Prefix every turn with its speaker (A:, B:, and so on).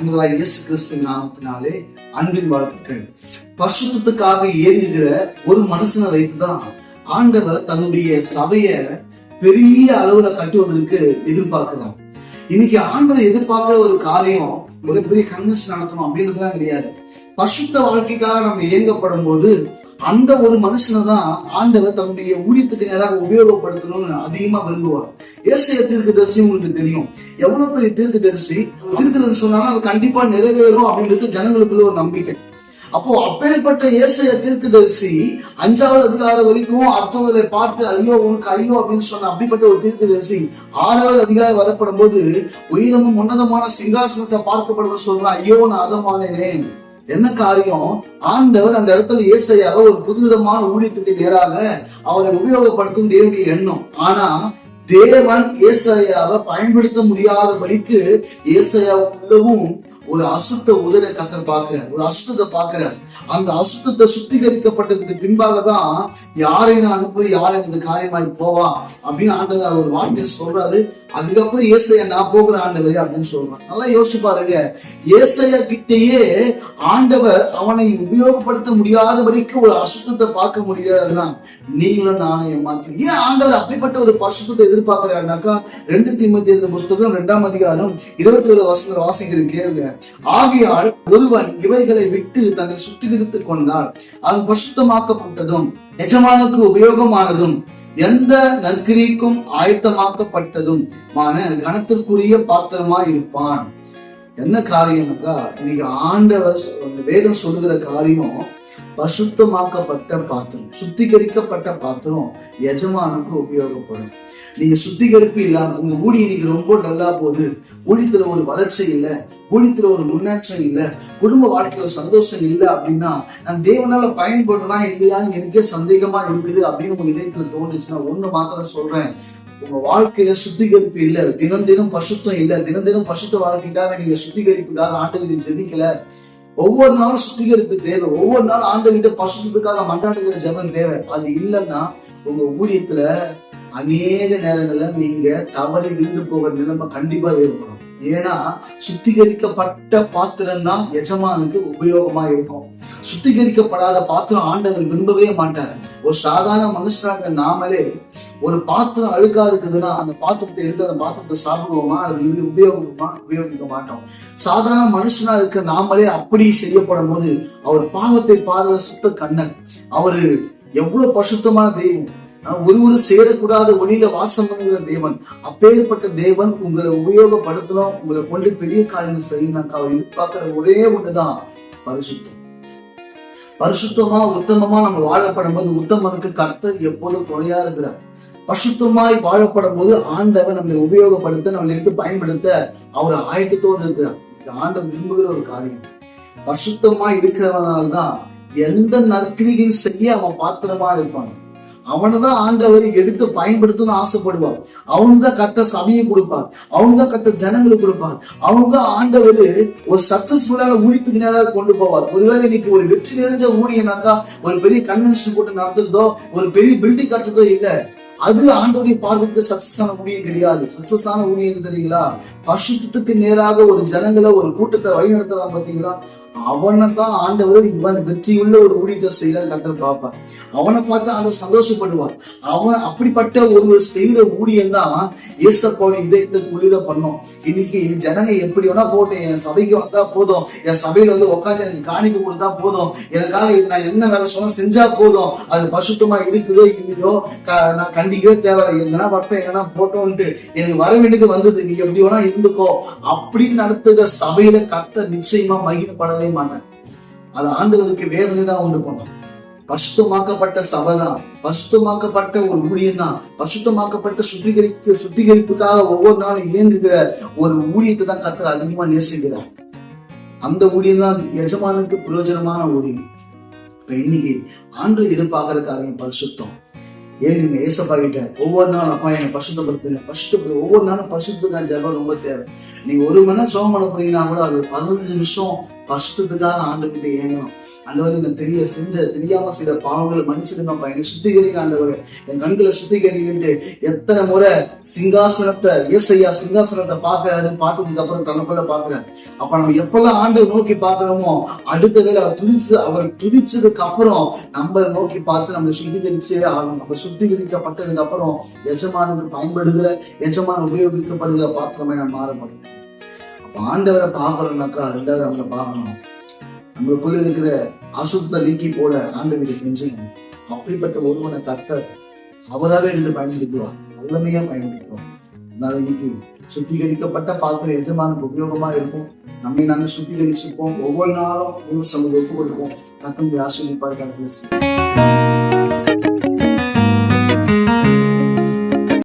A: ஆண்டவராய் இயேசு கிறிஸ்துவின் நாமத்தினாலே அன்பின் வாழ்த்துக்கள். பரிசுத்தத்துக்காக இயங்குகிற ஒரு மனுஷனை வைத்துதான் ஆண்டவர் தன்னுடைய சபைய பெரிய அளவுல கட்டுவதற்கு எதிர்பார்க்கிறார் இன்னைக்கு ஆண்டவர் எதிர்பார்க்கிற ஒரு காரியம் மிகப்பெரிய கன்வென்ஷன் நடத்தணும் அப்படின்றதுலாம் கிடையாது. பசுத்த வாழ்க்கைக்காக நம்ம இயங்கப்படும் போது அந்த ஒரு மனுஷனை தான் ஆண்டவர் தன்னுடைய ஊழியத்துக்கு நேராக உபயோகப்படுத்தணும்னு அதிகமா விரும்புவார். ஏசைய தீர்க்க உங்களுக்கு தெரியும். எவ்வளவு பெரிய தீர்க்க தரிசி? தீர்க்க சொன்னாலும் அது கண்டிப்பா நிறைவேறும் அப்படின்றது ஜனங்களுக்குள்ள ஒரு நம்பிக்கை. அப்போ அப்பேற்பட்ட ஏசைய தீர்க்கதரிசி அஞ்சாவது அதிகாரம் வரைக்கும் அர்த்தங்களை பார்த்து ஐயோ உனக்கு ஐயோ அப்படின்னு சொன்ன அப்படிப்பட்ட ஒரு தீர்க்கதரிசி ஆறாவது அதிகாரம் வரப்படும் போது உயிரமும் உன்னதமான சிங்காசனத்தை பார்க்கப்படும் சொல்றான். ஐயோ நான் அதமானேனே. என்ன காரியம்? ஆண்டவர் அந்த இடத்துல இயேசையாக ஒரு புதுவிதமான ஊழியத்துக்கு நேராக அவரை உபயோகப்படுத்தும் தேவனுடைய எண்ணம். ஆனா தேவன் ஏசையாவை பயன்படுத்த முடியாதபடிக்கு உள்ளவும் ஒரு அசுத்த உதரை கத்தர் பார்க்கிறார். ஒரு அசுத்தத்தை பார்க்கிறார். அந்த அசுத்தத்தை சுத்திகரிக்கப்பட்டதுக்கு பின்பாக தான் யாரை நான் அனுப்பி யாரை இந்த காரியமாய் போவா அப்படின்னு ஆண்டவர் ஒரு வார்த்தையை சொல்றாரு. அதுக்கப்புறம் ஏசையா நான் போகிற ஆண்டவர் அப்படின்னு சொல்றான் நல்லா யோசிச்சு பாருங்க. ஏசையா கிட்டேயே ஆண்டவர் அவனை உபயோகப்படுத்த முடியாதபடிக்கு ஒரு அசுத்தத்தை பார்க்க முடியாதுன்னா நீங்களும் நானும் ஏமாத்தி ஏன் ஆண்டவர் அப்படிப்பட்ட ஒரு பசுத்தத்தை எதிர்பார்க்கிறாருனாக்கா? ரெண்டு தீமத்தி புஸ்தகம் ரெண்டாம் அதிகாரம் இருபத்தி ஏழு வசனம் வாசிக்கிற கேளுங்க. ஆகையால் ஒருவன் இவைகளை விட்டு தன்னை சுத்திகரித்துக் கொண்டால் அது பசுத்தமாக்கப்பட்டதும் எஜமானுக்கு உபயோகமானதும் எந்த நற்கிரிக்கும் ஆயத்தமாக்கப்பட்டதும் மான கனத்திற்குரிய பாத்திரமா இருப்பான் என்ன காரியம்னாக்கா இன்னைக்கு ஆண்டவர் அந்த வேதம் சொல்லுகிற காரியம் பசுத்தமாக்கப்பட்ட பாத்திரம் சுத்திகரிக்கப்பட்ட பாத்திரம் எஜமானுக்கு உபயோகப்படும். நீங்க சுத்திகரிப்பு இல்லாம உங்க ஊடி இன்னைக்கு ரொம்ப நல்லா போகுது. ஊழியத்துல ஒரு வளர்ச்சி இல்ல ஊழியத்துல ஒரு முன்னேற்றம் இல்ல குடும்ப வாழ்க்கையில சந்தோஷம் இல்ல அப்படின்னா நான் தேவனால பயன்படுறா இல்லையான்னு எனக்கே சந்தேகமா இருக்குது அப்படின்னு உங்க இதயத்துல தோணுச்சுன்னா ஒண்ணு மாத்திரம் சொல்றேன். உங்க வாழ்க்கையில சுத்திகரிப்பு இல்ல தினம் தினம் பசுத்தம் இல்ல தினம் தினம் பசுத்த வாழ்க்கைக்காக நீங்க சுத்திகரிப்புக்காக ஆண்டுகளின் ஜெபிக்கல ஒவ்வொரு நாளும் சுத்திகரிப்பு தேவை. ஒவ்வொரு நாளும் ஆண்டுகிட்ட பசுத்தத்துக்காக மன்றாடுகிற ஜபம் தேவை. அது இல்லைன்னா உங்க ஊழியத்துல அநேக நேரங்கள்ல நீங்க தவறி விழுந்து போகிற நிலைமை கண்டிப்பா ஏற்படும். ஏன்னா சுத்திகரிக்கப்பட்ட பாத்திரம் தான் எஜமானுக்கு உபயோகமா இருக்கும். சுத்திகரிக்கப்படாத பாத்திரம் ஆண்டவர் விரும்பவே மாட்டார். ஒரு சாதாரண மனுஷனாக நாமளே ஒரு பாத்திரம் அழுக்கா இருக்குதுன்னா அந்த பாத்திரத்தை எடுத்து அந்த பாத்திரத்தை சாப்பிடுவோமா? அது இது உபயோகமா? உபயோகிக்க மாட்டோம். சாதாரண மனுஷனா இருக்க நாமளே அப்படி செய்யப்படும் போது அவர் பாவத்தை பார்வை சுத்த கண்ணன். அவரு எவ்வளவு பசுத்தமான தெய்வம். ஒரு ஒரு சேரக்கூடாத ஒளியில வாசம் பண்ணுகிற தேவன். அப்பேற்பட்ட தேவன் உங்களை உபயோகப்படுத்தணும் உங்களை கொண்டு பெரிய காரியங்கள் செய்யணும்னாக்கா அவர் எதிர்பார்க்கிற ஒரே ஒண்ணுதான் பரிசுத்தம். பரிசுத்தமா உத்தமமா நம்ம வாழப்படும் போது உத்தமனுக்கு கர்த்தர் எப்போதும் துணையா இருக்கிறார். பசுத்தமாய் வாழப்படும் போது ஆண்டவர் நம்மளை உபயோகப்படுத்த நம்மளை எடுத்து பயன்படுத்த அவர் ஆயத்தத்தோடு இருக்கிறார். இது ஆண்டவர் விரும்புகிற ஒரு காரியம். பசுத்தமாய் இருக்கிறவனால்தான் எந்த நற்கிரிகள் செய்ய அவன் பாத்திரமா இருப்பான். அவனைதான் ஆண்டவர் எடுத்து பயன்படுத்தணும்னு ஆசைப்படுவான். அவனுக்கு தான் கத்த சபையை கொடுப்பான் அவனுக்கு தான் கத்த ஜனங்களுக்கு கொடுப்பான் அவனுக்கு தான் ஆண்டவர் ஒரு சக்சஸ்ஃபுல்லான ஊழியத்துக்கு நேராக கொண்டு போவார். ஒருவேளை இன்னைக்கு ஒரு வெற்றி நிறைஞ்ச ஊழியனாக்கா ஒரு பெரிய கன்வென்ஷன் கூட்டம் நடத்துறதோ ஒரு பெரிய பில்டிங் கட்டுறதோ இல்லை. அது ஆண்டோடைய பார்வைக்கு சக்சஸ் ஆன ஊழியம் கிடையாது. சக்சஸ் ஆன ஊழியம் தெரியுங்களா? பசுத்துக்கு நேராக ஒரு ஜனங்களை ஒரு கூட்டத்தை வழிநடத்தலாம் பாத்தீங்களா? அவனை தான் ஆண்டவர் இவன் வெற்றியுள்ள ஒரு ஊழியத்தை செய்யற கத்தர் பார்ப்பார். அவனை பார்த்து அவன் சந்தோஷப்படுவார். அவன் அப்படிப்பட்ட ஒரு செய்த ஊழியம் தான் ஏசப்பாவின் இதயத்தை குளிர பண்ணும். இன்னைக்கு ஜனங்க எப்படி வேணா போட்டேன் என் சபைக்கு வந்தா போதும். என் சபையில வந்து உட்காந்து எனக்கு காணிக்க கொடுத்தா போதும். எனக்காக இது நான் என்ன வேலை சொன்னா செஞ்சா போதும். அது பசுத்தமா இருக்குதோ இல்லையோ க- நான் கண்டிக்கவே தேவையில்லை. எங்கன்னா வரட்டும் எங்கன்னா போட்டோன்ட்டு எனக்கு வர வேண்டியது வந்தது. நீ எப்படி வேணா இருந்துக்கோ. அப்படின்னு நடத்துகிற சபையில கத்த நிச்சயமா மகிழப்படவே மாட்டேன் அது ஆண்டவருக்கு வேதனை தான் உண்டு பண்ணும். பசுத்தமாக்கப்பட்ட சபை தான் பசுத்தமாக்கப்பட்ட ஒரு ஊழியம் தான் பசுத்தமாக்கப்பட்ட சுத்திகரிப்பு சுத்திகரிப்புக்காக ஒவ்வொரு நாளும் இயங்குகிற ஒரு ஊழியத்தை தான் கத்தர் அதிகமா நேசிக்கிறார். அந்த ஊழியம் தான் எஜமானுக்கு பிரயோஜனமான ஊழியம் இப்ப இன்னைக்கு ஆண்டு எதிர்பார்க்கிற காரியம் பரிசுத்தம். ஏன் நீங்க ஏசப்பா கிட்ட ஒவ்வொரு நாளும் அப்பா என்னை பசுத்தப்படுத்துங்க பசுத்தப்படுத்து ஒவ்வொரு நாளும் பசுத்துக்கான ஜபம் ரொம்ப தேவை. நீங்க ஒரு மணி நேரம் சோகம் பண்ண போறீங்கன்னா கூட அது பதினஞ்சு நிமிஷம் பரிசுத்தத்துக்காக ஆண்டுகிட்டு ஏங்கணும் ஆண்டவர் நான் தெரிய செஞ்ச தெரியாம செய்த பாவங்களை மன்னிச்சிடுங்கப்பா என்னை சுத்திகரிங்க ஆண்டவர். என் கண்களை சுத்திகரிக்கிட்டு எத்தனை முறை சிங்காசனத்தை இயேசையா சிங்காசனத்தை பாக்குறாரு பார்த்ததுக்கு அப்புறம் தனக்குள்ள பாக்குறாரு அப்ப நம்ம எப்பெல்லாம் ஆண்டு நோக்கி பாக்குறோமோ அடுத்த வேலை அவர் துடிச்சு அவர் துடிச்சதுக்கு அப்புறம் நம்ம நோக்கி பார்த்து நம்ம சுத்திகரிச்சே ஆகணும். நம்ம சுத்திகரிக்கப்பட்டதுக்கு அப்புறம் எஜமானது பயன்படுகிற எஜமான உபயோகிக்கப்படுகிற பாத்திரமே நான் மாற முடியும். ஆண்டவரை பாக்குறோம்னாக்கா ரெண்டாவது அவங்கள பார்க்கணும் நம்மளுக்குள்ள இருக்கிற அசுத்த நீக்கி போல ஆண்டவரை செஞ்சணும் அப்படிப்பட்ட ஒருவனை கத்தர் அவராக எடுத்து பயன்படுத்துவார். வல்லமையா பயன்படுத்துவார். அதனால இன்னைக்கு சுத்திகரிக்கப்பட்ட பாத்திரம் எஜமானுக்கு உபயோகமா இருக்கும். நம்மை நாங்கள் சுத்திகரிச்சுப்போம். ஒவ்வொரு நாளும் தேவ சமூகம் ஒப்பு கொடுப்போம் கத்தம் ஆசிரியப்பாடு